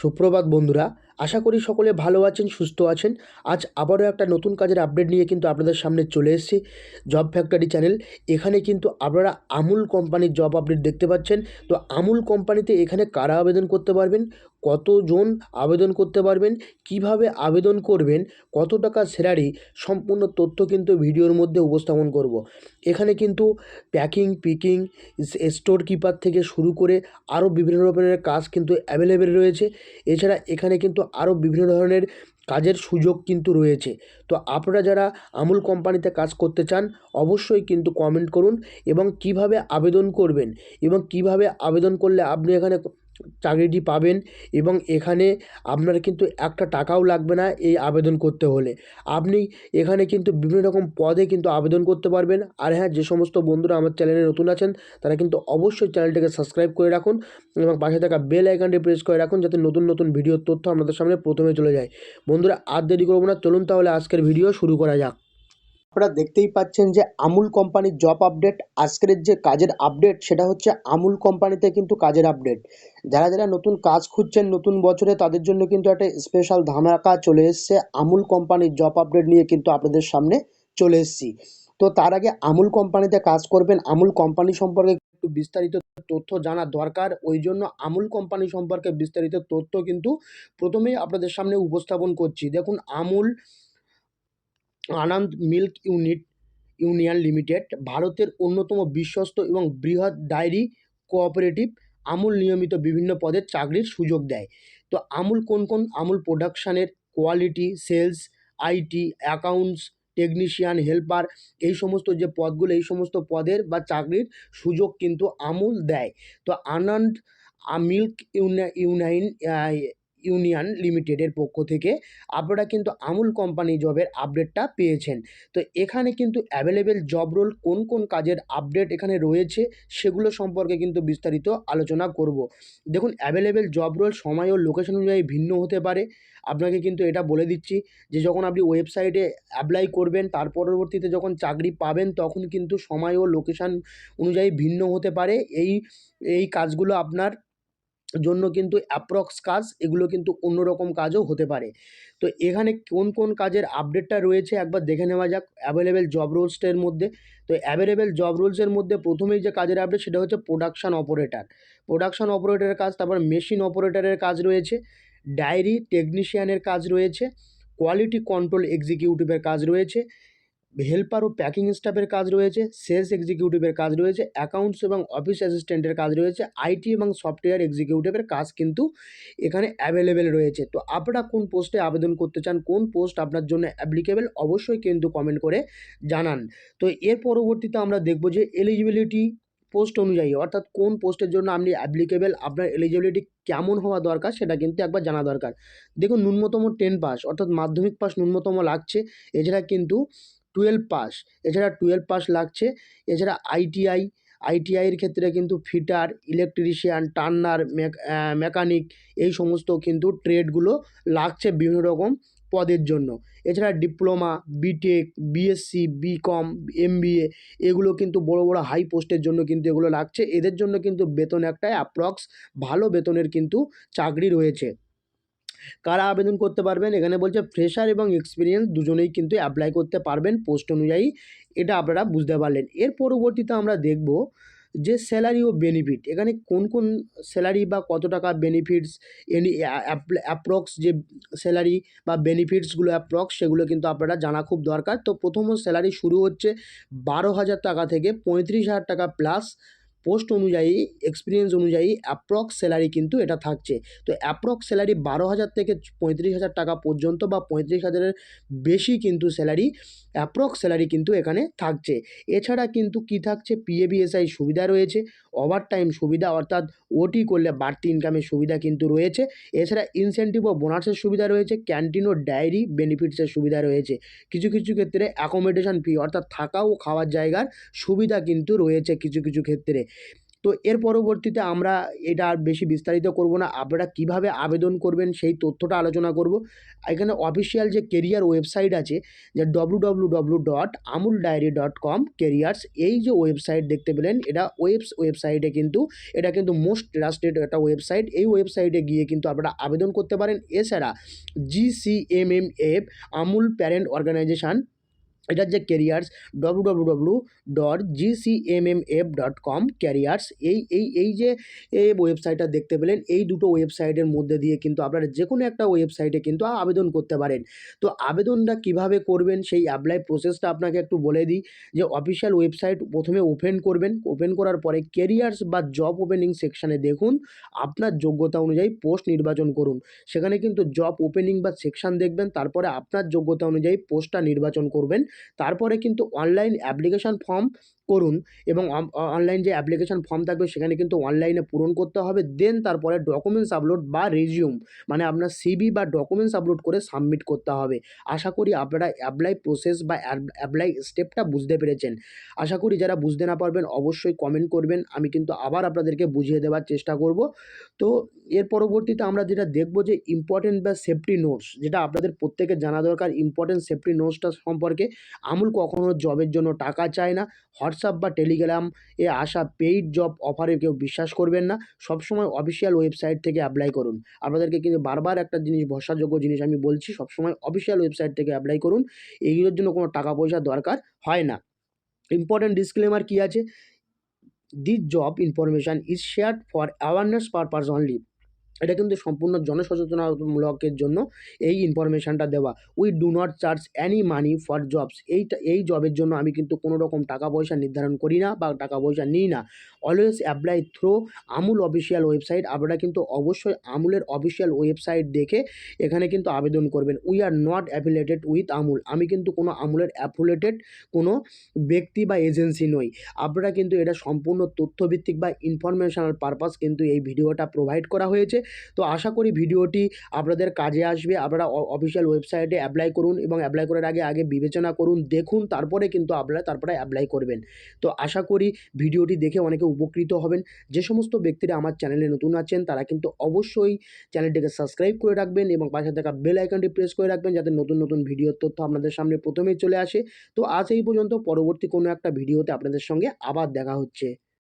সুপ্রভাত বন্ধুরা, আশা করি সকলে ভালো আছেন, সুস্থ আছেন। আজ আবারও একটা নতুন কাজের আপডেট নিয়ে কিন্তু আপনাদের সামনে চলে এসেছি জব ফ্যাক্টরি চ্যানেল এখানে কিন্তু আপনারা আমুল কোম্পানির জব আপডেট দেখতে পাচ্ছেন। তো আমুল কোম্পানিতে এখানে কারা আবেদন করতে পারবেন? কতজন আবেদন করতে পারবেন, কীভাবে আবেদন করবেন, কত টাকা স্যালারি সম্পূর্ণ তথ্য কিন্তু ভিডিওর মধ্যে উপস্থাপন করব। এখানে কিন্তু প্যাকিং পিকিং স্টোর কিপার থেকে শুরু করে আরও বিভিন্ন রকমের কাজ কিন্তু অ্যাভেলেবেল রয়েছে। এছাড়া এখানে কিন্তু আরও বিভিন্ন ধরনের কাজের সুযোগ কিন্তু রয়েছে। তো আপনারা যারা আমুল কোম্পানিতে কাজ করতে চান, অবশ্যই কিন্তু কমেন্ট করুন এবং কীভাবে আবেদন করবেন এবং কীভাবে আবেদন করলে আপনি এখানে চাকরিটি পাবেন এবং এখানে আপনার কিন্তু একটা টাকাও লাগবে না এই আবেদন করতে হলে। আপনি এখানে কিন্তু বিভিন্ন রকম পদে কিন্তু আবেদন করতে পারবেন। আর হ্যাঁ যে সমস্ত বন্ধুরা আমার চ্যানেলে নতুন আছেন, তারা কিন্তু অবশ্যই চ্যানেলটাকে সাবস্ক্রাইব করে রাখুন এবং পাশে থাকা বেল আইকনটি প্রেস করে রাখুন যাতে নতুন নতুন ভিডিওর তথ্য আপনাদের সামনে প্রথমে চলে যায়। বন্ধুরা, আর দেরি করব না, চলুন তাহলে আজকের ভিডিও শুরু করা যাক। আপনারা দেখতেই পাচ্ছেন যে আমুল কোম্পানির জব আপডেট আজকের যে কাজের আপডেট সেটা হচ্ছে আমুল কোম্পানিতে কিন্তু কাজের আপডেট যারা যারা নতুন কাজ খুঁজছেন নতুন বছরে, তাদের জন্য কিন্তু একটা স্পেশাল ধামাকা চলে এসছে। আমুল কোম্পানির জব আপডেট নিয়ে কিন্তু আপনাদের সামনে চলে এসেছি। তো তার আগে আমুল কোম্পানিতে কাজ করবেন। আমুল কোম্পানি সম্পর্কে একটু বিস্তারিত তথ্য জানা দরকার। ওই জন্য আমুল কোম্পানি সম্পর্কে বিস্তারিত তথ্য কিন্তু প্রথমেই আপনাদের সামনে উপস্থাপন করছি। দেখুন, Amul Anand milk unit union limited, ভারতের অন্যতম বিশ্বস্ত এবং বৃহৎ ডায়েরি কোঅপারেটিভ, আমুল নিয়মিত বিভিন্ন পদের চাকরির সুযোগ দেয়। তো আমুল কোন কোন? Amul প্রোডাকশানের quality, sales, IT, accounts, technician, helper, এই সমস্ত যে পদগুলো, এই সমস্ত পদের বা চাকরির সুযোগ কিন্তু আমুল দেয়। তো আনন্দ মিল্ক ইউনাইন ইউনিয়ন লিমিটেডের পক্ষ থেকে আপনারা কিন্তু আমুল কোম্পানি জবের আপডেটটা পেয়েছেন। তো এখানে কিন্তু অ্যাভেলেবেল জব রোল কোন কোন কাজের আপডেট এখানে রয়েছে সেগুলো সম্পর্কে কিন্তু বিস্তারিত আলোচনা করব। দেখুন অ্যাভেলেবেল জব রোল সময় ও লোকেশন অনুযায়ী ভিন্ন হতে পারে। আপনাকে কিন্তু এটা বলে দিচ্ছি যে যখন আপনি ওয়েবসাইটে অ্যাপ্লাই করবেন, তার পরবর্তীতে যখন চাকরি পাবেন, তখন কিন্তু সময় ও লোকেশান অনুযায়ী ভিন্ন হতে পারে। এই এই কাজগুলো আপনার জন্য কিন্তু অ্যাপ্রক্স কাজ, এগুলো কিন্তু অন্য রকম কাজও হতে পারে। তো এখানে কোন কোন কাজের আপডেটটা রয়েছে একবার দেখে নেওয়া যাক অ্যাভেলেবেল জব রোলসের মধ্যে। তো অ্যাভেলেবেল জব রোলসের মধ্যে প্রথমেই যে কাজের আপডেট সেটা হচ্ছে প্রোডাকশান অপারেটার প্রোডাকশান অপারেটরের কাজ, তারপর মেশিন অপারেটরের কাজ রয়েছে। ডায়েরি টেকনিশিয়ানের কাজ রয়েছে। কোয়ালিটি কন্ট্রোল এক্সিকিউটিভের কাজ রয়েছে। হেল্পার ও প্যাকিং স্টাফের কাজ রয়েছে সেলস এক্সিকিউটিভের কাজ রয়েছে অ্যাকাউন্টস এবং অফিস অ্যাসিস্ট্যান্টের কাজ রয়েছে আইটি এবং সফটওয়্যার এক্সিকিউটিভের কাজ কিন্তু এখানে অ্যাভেলেবেল রয়েছে। তো আপনারা কোন পোস্টে আবেদন করতে চান, কোন পোস্ট আপনার জন্য অ্যাপ্লিকেবল অবশ্যই কিন্তু কমেন্ট করে জানান। তো এর পরবর্তীতে আমরা দেখব যে এলিজিবিলিটি পোস্ট অনুযায়ী, অর্থাৎ কোন পোস্টের জন্য আপনি অ্যাপ্লিকেবল আপনার এলিজিবিলিটি কেমন হওয়া দরকার সেটা কিন্তু একবার জানা দরকার। দেখুন, ন্যূনতম টেন পাস অর্থাৎ মাধ্যমিক পাস ন্যূনতম লাগছে, এছাড়া কিন্তু টুয়েলভ পাস। এছাড়া টুয়েলভ পাস লাগছে। এছাড়া আইটিআই আইটিআইয়ের ক্ষেত্রে কিন্তু ফিটার, ইলেকট্রিশিয়ান, টার্নার মেকানিক এই সমস্ত কিন্তু ট্রেডগুলো লাগছে বিভিন্ন রকম পদের জন্য। এছাড়া diploma BTech BSc BCom MBA এগুলো কিন্তু বড় বড় হাই পোস্টের জন্য কিন্তু এগুলো লাগছে। এদের জন্য কিন্তু বেতন একটা অ্যাপ্রক্স ভালো বেতনের কিন্তু চাকরি রয়েছে। কারা আবেদন করতে পারবেন? এখানে বলছে ফ্রেশার এবং এক্সপিরিয়েন্স দুজনেই কিন্তু অ্যাপ্লাই করতে পারবেন পোস্ট অনুযায়ী। এটা আপনারা বুঝতে পারলেন। এর পরবর্তীতে আমরা দেখব যে স্যালারি ও বেনিফিট এখানে কোন কোন স্যালারি বা কত টাকা বেনিফিটস এনি অ্যাপ্রক্স যে স্যালারি বা বেনিফিটসগুলো অ্যাপ্রক্স সেগুলো কিন্তু আপনারা জানা খুব দরকার। তো প্রথম স্যালারি শুরু হচ্ছে বারো হাজার টাকা থেকে পঁয়ত্রিশ হাজার টাকা প্লাস পোস্ট অনুযায়ী এক্সপিরিয়েন্স অনুযায়ী অ্যাপ্রক্স স্যালারি কিন্তু এটা থাকছে। তো অ্যাপ্রক্স স্যালারি বারো হাজার থেকে পঁয়ত্রিশ হাজার টাকা পর্যন্ত বা পঁয়ত্রিশ হাজারের বেশি কিন্তু স্যালারি অ্যাপ্রক্স স্যালারি কিন্তু এখানে থাকছে। এছাড়া কিন্তু কি থাকছে? পিএবিএসআই সুবিধা রয়েছে ওভার টাইম সুবিধা অর্থাৎ ওটি করলে বাড়তি ইনকামের সুবিধা কিন্তু রয়েছে। এছাড়া ইনসেন্টিভ ও বোনাসের সুবিধা রয়েছে ক্যান্টিন ও ডায়েরি বেনিফিটসের সুবিধা রয়েছে। কিছু কিছু ক্ষেত্রে অ্যাকোমোডেশন ফি অর্থাৎ থাকা ও খাওয়ার জায়গার সুবিধা কিন্তু রয়েছে কিছু কিছু ক্ষেত্রে। তো এর পরবর্তীতে আমরা এটা আর বেশি বিস্তারিত করব না। আপনারা কীভাবে আবেদন করবেন সেই তথ্যটা আলোচনা করব। এখানে অফিসিয়াল যে কেরিয়ার ওয়েবসাইট আছে, যে W W W dot dairy dot com careers এই যে ওয়েবসাইট দেখতে পেলেন, এটা ওয়েবস ওয়েবসাইটে কিন্তু, এটা কিন্তু মোস্ট ট্রাস্টেড একটা ওয়েবসাইট এই ওয়েবসাইটে গিয়ে কিন্তু আপনারা আবেদন করতে পারেন। এছাড়া জিসিএমএমএফ আমুল প্যারেন্ট অর্গানাইজেশান এটার যে careers W W W dot GCMMF dot com careers এই এই এই যে এই ওয়েবসাইটটা দেখতে পেলেন, এই দুটো ওয়েবসাইটের মধ্যে দিয়ে কিন্তু আপনারা যে কোনো একটা ওয়েবসাইটে কিন্তু আবেদন করতে পারেন। তো আবেদনটা কীভাবে করবেন সেই অ্যাপ্লাই প্রসেসটা আপনাকে একটু বলে দিই যে অফিসিয়াল ওয়েবসাইট প্রথমে ওপেন করবেন ওপেন করার পরে কেরিয়ার্স বা জব ওপেনিং সেকশানে দেখুন, আপনার যোগ্যতা অনুযায়ী পোস্ট নির্বাচন করুন। সেখানে কিন্তু জব ওপেনিং বা সেকশন দেখবেন, তারপরে আপনার যোগ্যতা অনুযায়ী পোস্টটা নির্বাচন করবেন। তারপরে কিন্তু অনলাইন অ্যাপ্লিকেশান ফর্ম করুন এবং অনলাইন যে অ্যাপ্লিকেশান ফর্ম থাকবে সেখানে কিন্তু অনলাইনে পূরণ করতে হবে দেন তারপরে ডকুমেন্টস আপলোড বা রেজিউম মানে আপনার সিবি বা ডকুমেন্টস আপলোড করে সাবমিট করতে হবে। আশা করি আপনারা অ্যাপ্লাই প্রসেস বা অ্যাপ্লাই স্টেপটা বুঝতে পেরেছেন। আশা করি যারা বুঝতে না পারবেন অবশ্যই কমেন্ট করবেন, আমি কিন্তু আবার আপনাদেরকে বুঝিয়ে দেওয়ার চেষ্টা করব। তো এর পরবর্তীতে আমরা যেটা দেখব যে ইম্পর্টেন্ট বা সেফটি নোটস যেটা আপনাদের প্রত্যেকের জানা দরকার ইম্পর্টেন্ট সেফটি নোটসটা সম্পর্কে, আমুল কখনো জবের জন্য টাকা চায় না হোয়াটসঅ্যাপ বা টেলিগ্রাম এ আসা পেইড জব অফারে কেউ বিশ্বাস করবেন না। সবসময় অফিসিয়াল ওয়েবসাইট থেকে অ্যাপ্লাই করুন। আপনাদেরকে কিন্তু বারবার একটা জিনিস ভরসাযোগ্য জিনিস আমি বলছি, সবসময় অফিসিয়াল ওয়েবসাইট থেকে অ্যাপ্লাই করুন। এইগুলোর জন্য কোনো টাকা পয়সার দরকার হয় না। ইম্পর্টেন্ট ডিসক্লেমার কী আছে? This job information is share for awareness purpose only এটা কিন্তু সম্পূর্ণ জনসচেতনামূলকের জন্য এই ইনফরমেশানটা দেওয়া। We do not charge any money for jobs এইটা, এই জবের জন্য আমি কিন্তু কোনো রকম টাকা পয়সা নির্ধারণ করি না বা টাকা পয়সা নিই না। Always apply through Amul official website আপনারা কিন্তু অবশ্যই আমুলের অফিসিয়াল ওয়েবসাইট দেখে এখানে কিন্তু আবেদন করবেন। We are not affiliated with Amul আমি কিন্তু কোনো আমুলের অ্যাফিলেটেড কোনো ব্যক্তি বা এজেন্সি নই। আপনারা কিন্তু এটা সম্পূর্ণ তথ্যভিত্তিক বা ইনফরমেশনাল পারপাস কিন্তু এই ভিডিওটা প্রোভাইড করা হয়েছে। তো আশা করি ভিডিওটি আপনাদের কাজে আসবে। আপনারা অফিসিয়াল ওয়েবসাইটে অ্যাপ্লাই করুন এবং অ্যাপ্লাই করার আগে আগে বিবেচনা করুন, দেখুন, তারপরে কিন্তু আপনারা, তারপরে অ্যাপ্লাই করবেন। তো আশা করি ভিডিওটি দেখে অনেকে উপকৃত হবেন। যে সমস্ত ব্যক্তিরা আমার চ্যানেলে নতুন আছেন, তারা কিন্তু অবশ্যই চ্যানেলটিকে সাবস্ক্রাইব করে রাখবেন এবং পাশে থাকা বেল আইকনটি প্রেস করে রাখবেন যাতে নতুন নতুন ভিডিওর তথ্য আপনাদের সামনে প্রথমেই চলে আসে। তো আজ এই পর্যন্ত, পরবর্তী কোনো একটা ভিডিওতে আপনাদের সঙ্গে আবার দেখা হচ্ছে।